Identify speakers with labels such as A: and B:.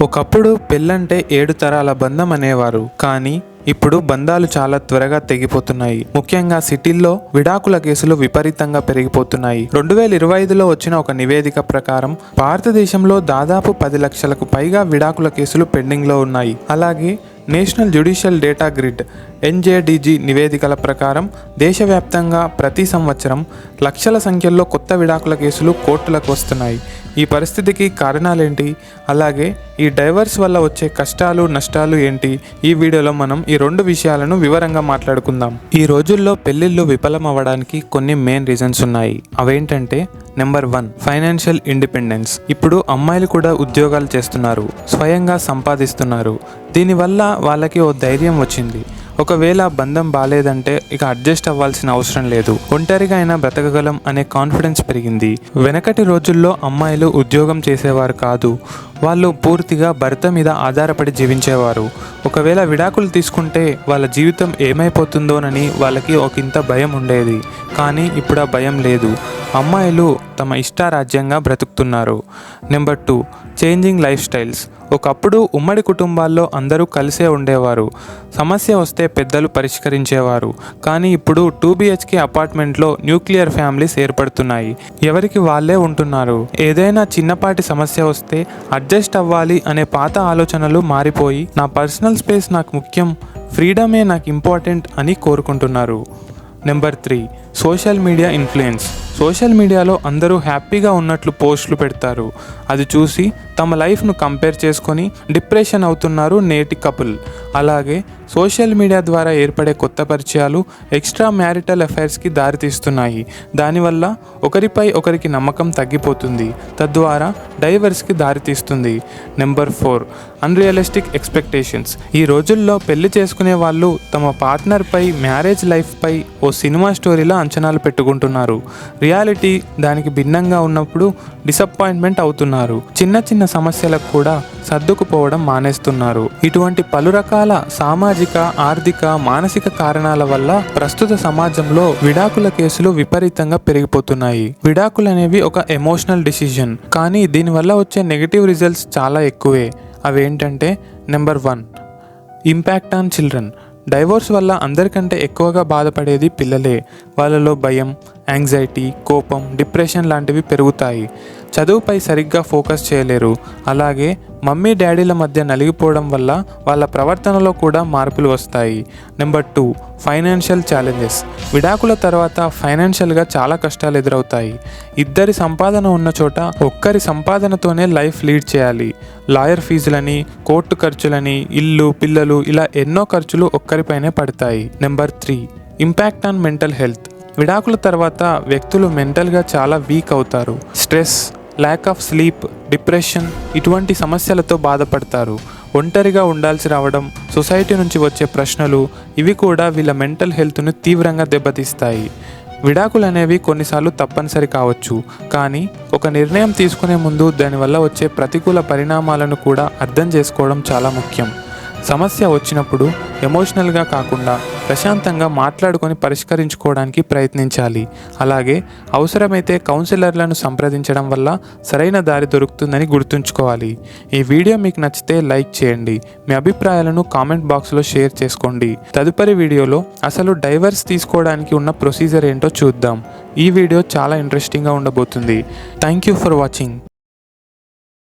A: ఒకప్పుడు పెళ్ళంటే ఏడు తరాల బంధం అనేవారు కానీ ఇప్పుడు బంధాలు చాలా త్వరగా తెగిపోతున్నాయి. ముఖ్యంగా సిటీల్లో విడాకుల కేసులు విపరీతంగా పెరిగిపోతున్నాయి. రెండు వేల ఇరవై ఐదులో వచ్చిన ఒక నివేదిక ప్రకారం భారతదేశంలో దాదాపు పది లక్షలకు పైగా విడాకుల కేసులు పెండింగ్లో ఉన్నాయి. అలాగే National Judicial Data Grid NJDG నివేదికల ప్రకారం దేశవ్యాప్తంగా ప్రతి సంవత్సరం లక్షల సంఖ్యలో కొత్త విడాకుల కేసులు కోర్టులకు వస్తున్నాయి. ఈ పరిస్థితికి కారణాలేంటి? అలాగే ఈ డైవర్స్ వల్ల వచ్చే కష్టాలు నష్టాలు ఏంటి? ఈ వీడియోలో మనం ఈ రెండు విషయాలను వివరంగా మాట్లాడుకుందాం. ఈ రోజుల్లో పెళ్ళిళ్ళు విఫలం అవ్వడానికి కొన్ని మెయిన్ రీజన్స్ ఉన్నాయి. అవేంటంటే నెంబర్ వన్ ఫైనాన్షియల్ ఇండిపెండెన్స్. ఇప్పుడు అమ్మాయిలు కూడా ఉద్యోగాలు చేస్తున్నారు స్వయంగా సంపాదిస్తున్నారు. దీనివల్ల వాళ్ళకి ఓ ధైర్యం వచ్చింది. ఒకవేళ బంధం బాగాలేదంటే ఇక అడ్జస్ట్ అవ్వాల్సిన అవసరం లేదు. ఒంటరిగా అయినా బ్రతకగలం అనే కాన్ఫిడెన్స్ పెరిగింది. వెనకటి రోజుల్లో అమ్మాయిలు ఉద్యోగం చేసేవారు కాదు. వాళ్ళు పూర్తిగా భర్త మీద ఆధారపడి జీవించేవారు. ఒకవేళ విడాకులు తీసుకుంటే వాళ్ళ జీవితం ఏమైపోతుందోనని వాళ్ళకి ఒకంత భయం ఉండేది. కానీ ఇప్పుడు ఆ భయం లేదు. అమ్మాయిలు తమ ఇష్టారాజ్యంగా బ్రతుకుతున్నారు. Number two changing life styles ఒకప్పుడు ఉమ్మడి కుటుంబాల్లో అందరూ కలిసే ఉండేవారు. సమస్య వస్తే పెద్దలు పరిష్కరించేవారు. కానీ ఇప్పుడు టూ బిహెచ్కే అపార్ట్మెంట్లో న్యూక్లియర్ ఫ్యామిలీస్ ఏర్పడుతున్నాయి. ఎవరికి వాళ్ళే ఉంటున్నారు. ఏదైనా చిన్నపాటి సమస్య వస్తే అడ్జస్ట్ అవ్వాలి అనే పాత ఆలోచనలు మారిపోయి నా పర్సనల్ స్పేస్ నాకు ముఖ్యం ఫ్రీడమే నాకు ఇంపార్టెంట్ అని కోరుకుంటున్నారు. Number three social media influence social మీడియాలో అందరూ హ్యాపీగా ఉన్నట్లు పోస్టులు పెడతారు. అది చూసి తమ లైఫ్ను కంపేర్ చేసుకొని డిప్రెషన్ అవుతున్నారు నేటి కపుల్. అలాగే సోషల్ మీడియా ద్వారా ఏర్పడే కొత్త పరిచయాలు ఎక్స్ట్రా మ్యారిటల్ అఫైర్స్కి దారితీస్తున్నాయి. దానివల్ల ఒకరిపై ఒకరికి నమ్మకం తగ్గిపోతుంది. తద్వారా డైవర్స్కి దారితీస్తుంది. Number four unrealistic expectations. ఈ రోజుల్లో పెళ్ళి చేసుకునే వాళ్ళు తమ పార్ట్నర్పై మ్యారేజ్ లైఫ్పై ఓ సినిమా స్టోరీలా అంచనాలు పెట్టుకుంటున్నారు. రియాలిటీ దానికి భిన్నంగా ఉన్నప్పుడు డిసప్పాయింట్మెంట్ అవుతున్నారు. చిన్న చిన్న సమస్యలకు కూడా సర్దుకుపోవడం మానేస్తున్నారు. ఇటువంటి పలు రకాల సామాజిక ఆర్థిక మానసిక కారణాల వల్ల ప్రస్తుత సమాజంలో విడాకుల కేసులు విపరీతంగా పెరిగిపోతున్నాయి. విడాకులు అనేవి ఒక ఎమోషనల్ డిసిజన్. కానీ దీనివల్ల వచ్చే నెగిటివ్ రిజల్ట్స్ చాలా ఎక్కువే. అవేంటంటే number one impact on children. Divorce వల్ల అందరికంటే ఎక్కువగా బాధపడేది పిల్లలే. వాళ్ళలో భయం యాంగ్జైటీ కోపం డిప్రెషన్ లాంటివి పెరుగుతాయి. చదువుపై సరిగ్గా ఫోకస్ చేయలేరు. అలాగే మమ్మీ డాడీల మధ్య నలిగిపోవడం వల్ల వాళ్ళ ప్రవర్తనలో కూడా మార్పులు వస్తాయి. Number two financial challenges. విడాకుల తర్వాత ఫైనాన్షియల్గా చాలా కష్టాలు ఎదురవుతాయి. ఇద్దరి సంపాదన ఉన్న చోట ఒక్కరి సంపాదనతోనే లైఫ్ లీడ్ చేయాలి. లాయర్ ఫీజులని కోర్టు ఖర్చులని ఇల్లు పిల్లలు ఇలా ఎన్నో ఖర్చులు ఒక్కరిపైనే పడతాయి. Number three impact on mental health. విడాకుల తర్వాత వ్యక్తులు మెంటల్గా చాలా వీక్ అవుతారు. Stress lack of sleep depression ఇటువంటి సమస్యలతో బాధపడతారు. ఒంటరిగా ఉండాల్సి రావడం సొసైటీ నుంచి వచ్చే ప్రశ్నలు ఇవి కూడా వీళ్ళ మెంటల్ హెల్త్ను తీవ్రంగా దెబ్బతీస్తాయి. విడాకులు అనేవి కొన్నిసార్లు తప్పనిసరి కావచ్చు కానీ ఒక నిర్ణయం తీసుకునే ముందు దానివల్ల వచ్చే ప్రతికూల పరిణామాలను కూడా అర్థం చేసుకోవడం చాలా ముఖ్యం. సమస్య వచ్చినప్పుడు ఎమోషనల్గా కాకుండా ప్రశాంతంగా మాట్లాడుకొని పరిష్కరించుకోవడానికి ప్రయత్నించాలి. అలాగే అవసరమైతే కౌన్సిలర్లను సంప్రదించడం వల్ల సరైన దారి దొరుకుతుందని గుర్తుంచుకోవాలి. ఈ వీడియో మీకు నచ్చితే లైక్ చేయండి. మీ అభిప్రాయాలను కామెంట్ బాక్స్లో షేర్ చేసుకోండి. తదుపరి వీడియోలో అసలు డైవర్స్ తీసుకోవడానికి ఉన్న ప్రొసీజర్ ఏంటో చూద్దాం. ఈ వీడియో చాలా ఇంట్రెస్టింగ్గా ఉండబోతుంది. Thank you for watching.